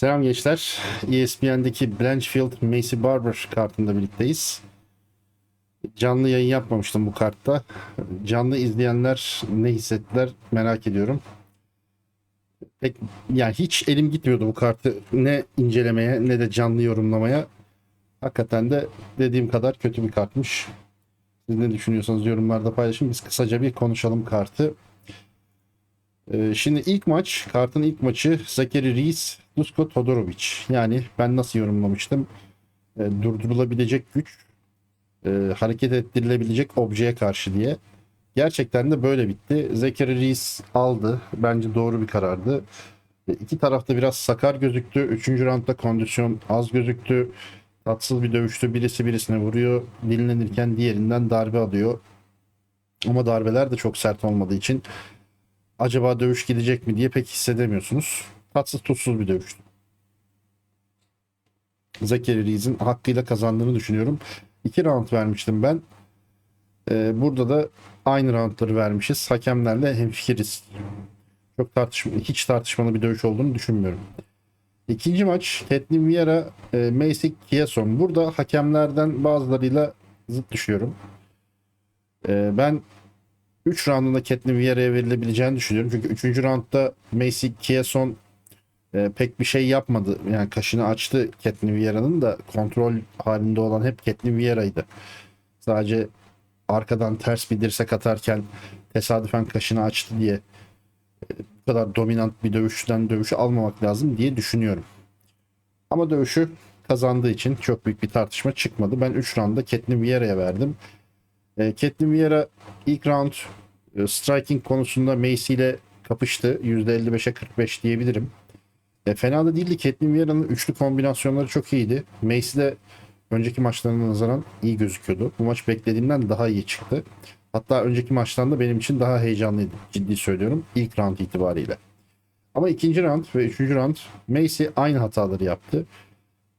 Selam gençler. ESPN'deki Blanchfield Macy Barber kartında birlikteyiz. Canlı yayın yapmamıştım bu kartta. Canlı izleyenler ne hissettiler merak ediyorum. Pek, yani hiç elim gitmiyordu bu kartı ne incelemeye ne de canlı yorumlamaya. Hakikaten de dediğim kadar kötü bir kartmış. Siz ne düşünüyorsanız yorumlarda paylaşın. Biz kısaca bir konuşalım kartı. Ee, Şimdi ilk maç, kartın ilk maçı Zachary Reis, Dusko Todorovic. Yani ben nasıl yorumlamıştım? Ee, durdurulabilecek güç, e, hareket ettirilebilecek objeye karşı diye. Gerçekten de böyle bitti. Zachary Reis aldı. Bence doğru bir karardı. E, İki tarafta biraz sakar gözüktü. Üçüncü roundda kondisyon az gözüktü. Tatsız bir dövüştü. Birisi birisine vuruyor. Dinlenirken diğerinden darbe alıyor. Ama darbeler de çok sert olmadığı için acaba dövüş gidecek mi diye pek hissedemiyorsunuz. Tatsız tutsuz bir dövüştü. Zachary Reis'in hakkıyla kazandığını düşünüyorum. İki round vermiştim ben. Ee, burada da aynı roundları vermişiz. Hakemlerle hemfikiriz. Çok tartışma, hiç tartışmalı bir dövüş olduğunu düşünmüyorum. İkinci maç Tetlin Vieira, e, Macy Kiason. Burada hakemlerden bazılarıyla zıt düşüyorum. Ee, ben 3 roundunda Catelyn Vieira'ya verilebileceğini düşünüyorum. Çünkü 3. roundda Macy Kiason e, pek bir şey yapmadı. Yani kaşını açtı Catelyn Vieira'nın da kontrol halinde olan hep Catelyn Vieira'ydı. Sadece arkadan ters bir dirsek atarken tesadüfen kaşını açtı diye e, bu kadar dominant bir dövüşten dövüşü almamak lazım diye düşünüyorum. Ama dövüşü kazandığı için çok büyük bir tartışma çıkmadı. Ben 3 roundda Catelyn Vieira'ya verdim. E, Catelyn Vieira ilk round e, striking konusunda Macy ile kapıştı. %55'e 45 diyebilirim. E, fena da değildi. Catelyn Vieira'nın üçlü kombinasyonları çok iyiydi. Macy de önceki maçlarına nazaran iyi gözüküyordu. Bu maç beklediğimden daha iyi çıktı. Hatta önceki maçtan da benim için daha heyecanlıydı. Ciddi söylüyorum. ilk round itibariyle. Ama ikinci round ve üçüncü round Macy aynı hataları yaptı.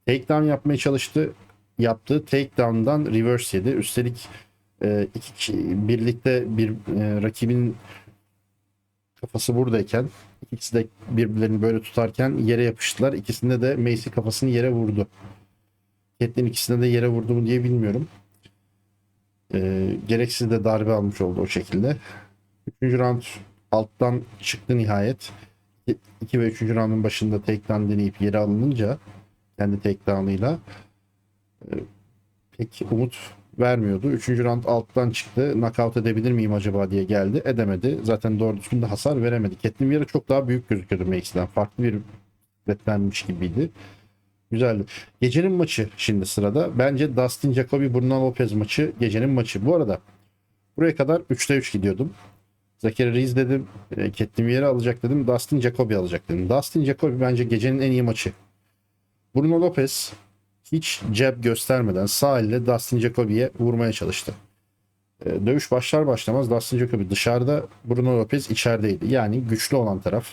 Takedown yapmaya çalıştı. Yaptığı takedown'dan reverse yedi. Üstelik e, iki birlikte bir e, rakibin kafası buradayken ikisi de birbirlerini böyle tutarken yere yapıştılar. İkisinde de Macy kafasını yere vurdu. Catelyn ikisine de yere vurdu mu diye bilmiyorum. E, gereksiz de darbe almış oldu o şekilde. Üçüncü round alttan çıktı nihayet. 2 ve 3. roundun başında takedown deneyip yere alınınca kendi takedown'ıyla e, pek umut vermiyordu. Üçüncü round alttan çıktı. Knockout edebilir miyim acaba diye geldi. Edemedi. Zaten doğru düzgün de hasar veremedi. Vieira çok daha büyük gözüküyordu Macy'den. Farklı bir betlenmiş gibiydi. Güzeldi. Gecenin maçı şimdi sırada. Bence Dustin Jacoby Bruno Lopez maçı gecenin maçı. Bu arada buraya kadar 3'te 3 gidiyordum. Zachary Reis dedim. E, Vieira alacak dedim. Dustin Jacoby alacak dedim. Dustin Jacoby bence gecenin en iyi maçı. Bruno Lopez hiç cep göstermeden sağ elle Dustin Jacoby'ye vurmaya çalıştı. Ee, Dövüş başlar başlamaz Dustin Jacoby dışarıda, Bruno Lopez içerideydi. Yani güçlü olan taraf,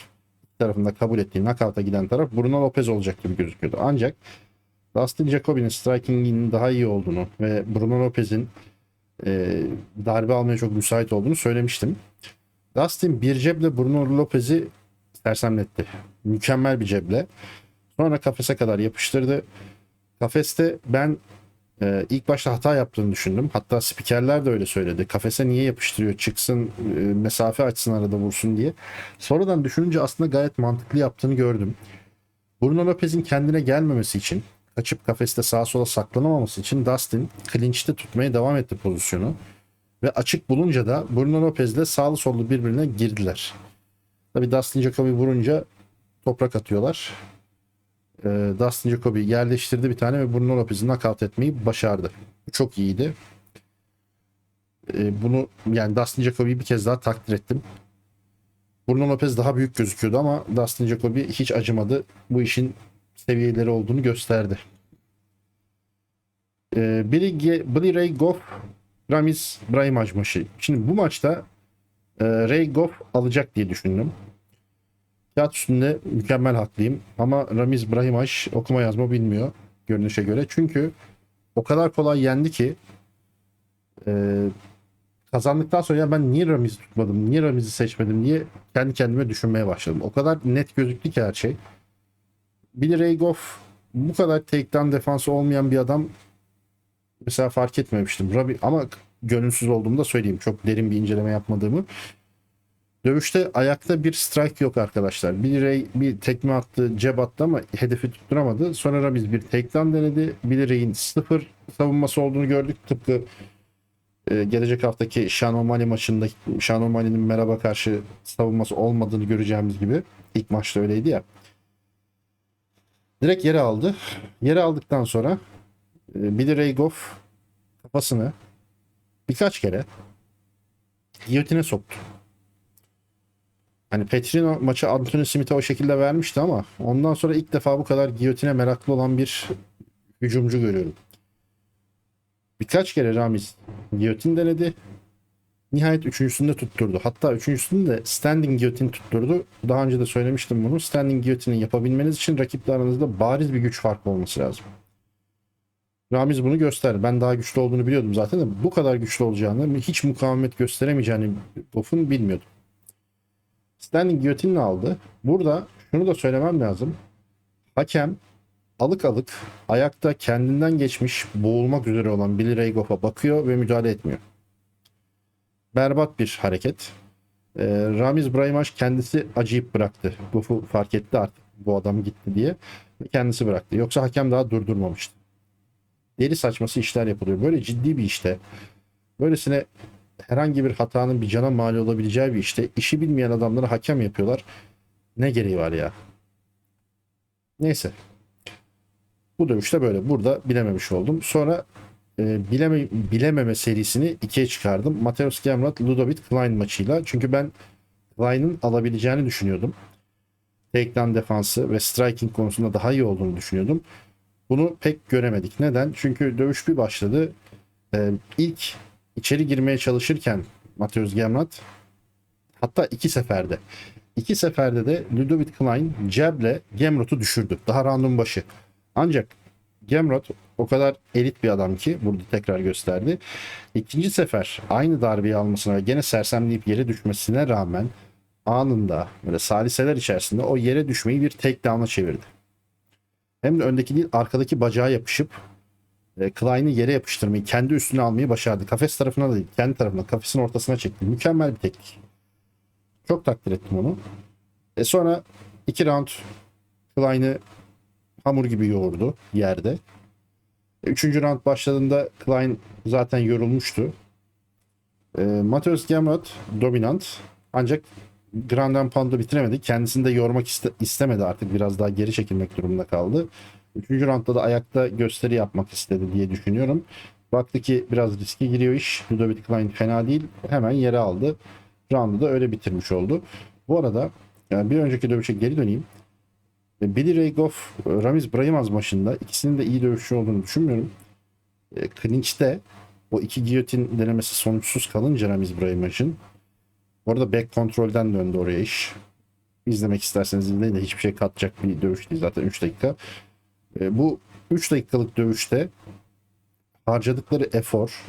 tarafında kabul ettiği knockout'a giden taraf Bruno Lopez olacak gibi gözüküyordu. Ancak Dustin Jacoby'nin striking'inin daha iyi olduğunu ve Bruno Lopez'in e, darbe almaya çok müsait olduğunu söylemiştim. Dustin bir ceble Bruno Lopez'i sersemletti. Mükemmel bir ceble. Sonra kafese kadar yapıştırdı. Kafeste ben e, ilk başta hata yaptığını düşündüm. Hatta spikerler de öyle söyledi. Kafese niye yapıştırıyor? Çıksın, e, mesafe açsın arada vursun diye. Sonradan düşününce aslında gayet mantıklı yaptığını gördüm. Bruno Lopez'in kendine gelmemesi için, kaçıp kafeste sağa sola saklanamaması için Dustin clinch'te tutmaya devam etti pozisyonu. Ve açık bulunca da Bruno Lopez'le sağlı sollu birbirine girdiler. Tabi Dustin Jacoby vurunca toprak atıyorlar e, Dustin Jacoby yerleştirdi bir tane ve Bruno Lopez'i knockout etmeyi başardı. Çok iyiydi. E, bunu yani Dustin Jacoby'yi bir kez daha takdir ettim. Bruno Lopez daha büyük gözüküyordu ama Dustin Jacoby hiç acımadı. Bu işin seviyeleri olduğunu gösterdi. E, Billy, Ge- Billy Ray Goff Ramiz Brahimaj maçı. Şimdi bu maçta e, Ray Goff alacak diye düşündüm. Kağıt üstünde mükemmel haklıyım. Ama Ramiz Brahimaj okuma yazma bilmiyor görünüşe göre. Çünkü o kadar kolay yendi ki e, kazandıktan sonra ya ben niye Ramiz'i tutmadım, niye Ramiz'i seçmedim diye kendi kendime düşünmeye başladım. O kadar net gözüktü ki her şey. Billy Ray Goff bu kadar takedown defansı olmayan bir adam mesela fark etmemiştim. Robbie, ama gönülsüz olduğumu da söyleyeyim. Çok derin bir inceleme yapmadığımı. Dövüşte ayakta bir strike yok arkadaşlar. Billy Ray bir tekme attı, jab attı ama hedefi tutturamadı. Sonra Ramiz bir takedown denedi. Billy Ray'in sıfır savunması olduğunu gördük. Tıpkı e, gelecek haftaki Sean O'Malley maçında Sean O'Malley'nin merhaba karşı savunması olmadığını göreceğimiz gibi. ilk maçta öyleydi ya. Direkt yere aldı. Yere aldıktan sonra e, Billy Ray Goff kafasını birkaç kere giyotine soktu. Hani Petrino maçı Anthony Smith'e o şekilde vermişti ama ondan sonra ilk defa bu kadar giyotine meraklı olan bir hücumcu görüyorum. Birkaç kere Ramiz giyotin denedi. Nihayet üçüncüsünde tutturdu. Hatta üçüncüsünde de standing giyotin tutturdu. Daha önce de söylemiştim bunu. Standing giyotini yapabilmeniz için rakiple aranızda bariz bir güç farkı olması lazım. Ramiz bunu gösterdi. Ben daha güçlü olduğunu biliyordum zaten de bu kadar güçlü olacağını, hiç mukavemet gösteremeyeceğini Goff'un bilmiyordum. Standing giyotinini aldı. Burada şunu da söylemem lazım. Hakem alık alık ayakta kendinden geçmiş boğulmak üzere olan Billy Ray Goff'a bakıyor ve müdahale etmiyor. Berbat bir hareket. Ee, Ramiz Brahimaj kendisi acıyıp bıraktı. Goff'u fark etti artık bu adam gitti diye. Kendisi bıraktı. Yoksa hakem daha durdurmamıştı. Deli saçması işler yapılıyor. Böyle ciddi bir işte. Böylesine herhangi bir hatanın bir cana mal olabileceği bir işte işi bilmeyen adamları hakem yapıyorlar. Ne gereği var ya? Neyse. Bu dövüşte böyle. Burada bilememiş oldum. Sonra e, bileme, bilememe serisini ikiye çıkardım. Mateus Gamrot Ludovic Klein maçıyla. Çünkü ben Klein'in alabileceğini düşünüyordum. Takedown defansı ve striking konusunda daha iyi olduğunu düşünüyordum. Bunu pek göremedik. Neden? Çünkü dövüş bir başladı. E, ilk içeri girmeye çalışırken Mateus Gamrot hatta iki seferde iki seferde de Ludovic Klein jable Gamrot'u düşürdü. Daha roundun başı. Ancak Gamrot o kadar elit bir adam ki burada tekrar gösterdi. İkinci sefer aynı darbeyi almasına ve gene sersemleyip yere düşmesine rağmen anında böyle saliseler içerisinde o yere düşmeyi bir takedown'a çevirdi. Hem de öndeki değil arkadaki bacağa yapışıp e, Klein'i yere yapıştırmayı, kendi üstüne almayı başardı. Kafes tarafına değil, kendi tarafına, kafesin ortasına çekti. Mükemmel bir teknik. Çok takdir ettim onu. E sonra iki round Klein'i hamur gibi yoğurdu yerde. E, Üçüncü round başladığında Klein zaten yorulmuştu. E, Mateus Gamrot dominant ancak Grand and Pound'u bitiremedi. Kendisini de yormak iste- istemedi artık biraz daha geri çekilmek durumunda kaldı. Üçüncü roundda da ayakta gösteri yapmak istedi diye düşünüyorum. Baktı ki biraz riske giriyor iş. Ludovic Klein fena değil. Hemen yere aldı. Round'u da öyle bitirmiş oldu. Bu arada yani bir önceki dövüşe geri döneyim. E, Billy Ray Goff, e, Ramiz Brahimaz maçında ikisinin de iyi dövüşçü olduğunu düşünmüyorum. E, Clinch'te o iki giyotin denemesi sonuçsuz kalınca Ramiz Brahimaz'ın orada back kontrolden döndü oraya iş. İzlemek isterseniz izleyin de hiçbir şey katacak bir dövüş değil zaten 3 dakika. E, bu 3 dakikalık dövüşte harcadıkları efor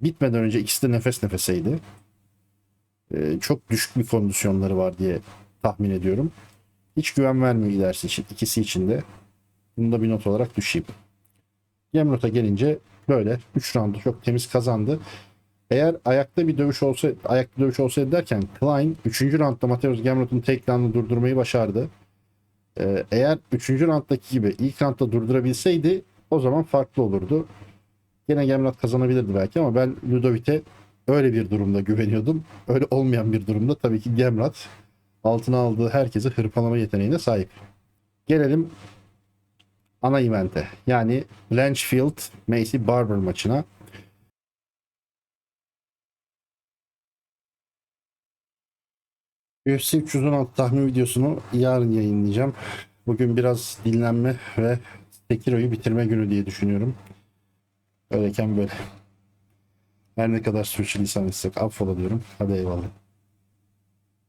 bitmeden önce ikisi de nefes nefeseydi. E, çok düşük bir kondisyonları var diye tahmin ediyorum. Hiç güven vermiyor ilerisi için. ikisi için de. Bunu da bir not olarak düşeyim. Gemrot'a gelince böyle 3 roundu çok temiz kazandı. Eğer ayakta bir dövüş olsa ayakta dövüş olsaydı derken Klein 3. roundda Mateus Gemrot'un takedown'ını durdurmayı başardı. Ee, eğer 3. rounddaki gibi ilk roundda durdurabilseydi o zaman farklı olurdu. Yine Gemrot kazanabilirdi belki ama ben Ludovic'e öyle bir durumda güveniyordum. Öyle olmayan bir durumda tabii ki Gemrot altına aldığı herkesi hırpalama yeteneğine sahip. Gelelim ana evente. Yani Blanchfield Macy Barber maçına. UFC 316 tahmin videosunu yarın yayınlayacağım. Bugün biraz dinlenme ve Sekiro'yu bitirme günü diye düşünüyorum. Öyleyken böyle. Her ne kadar sürçülisan etsek affola diyorum. Hadi eyvallah.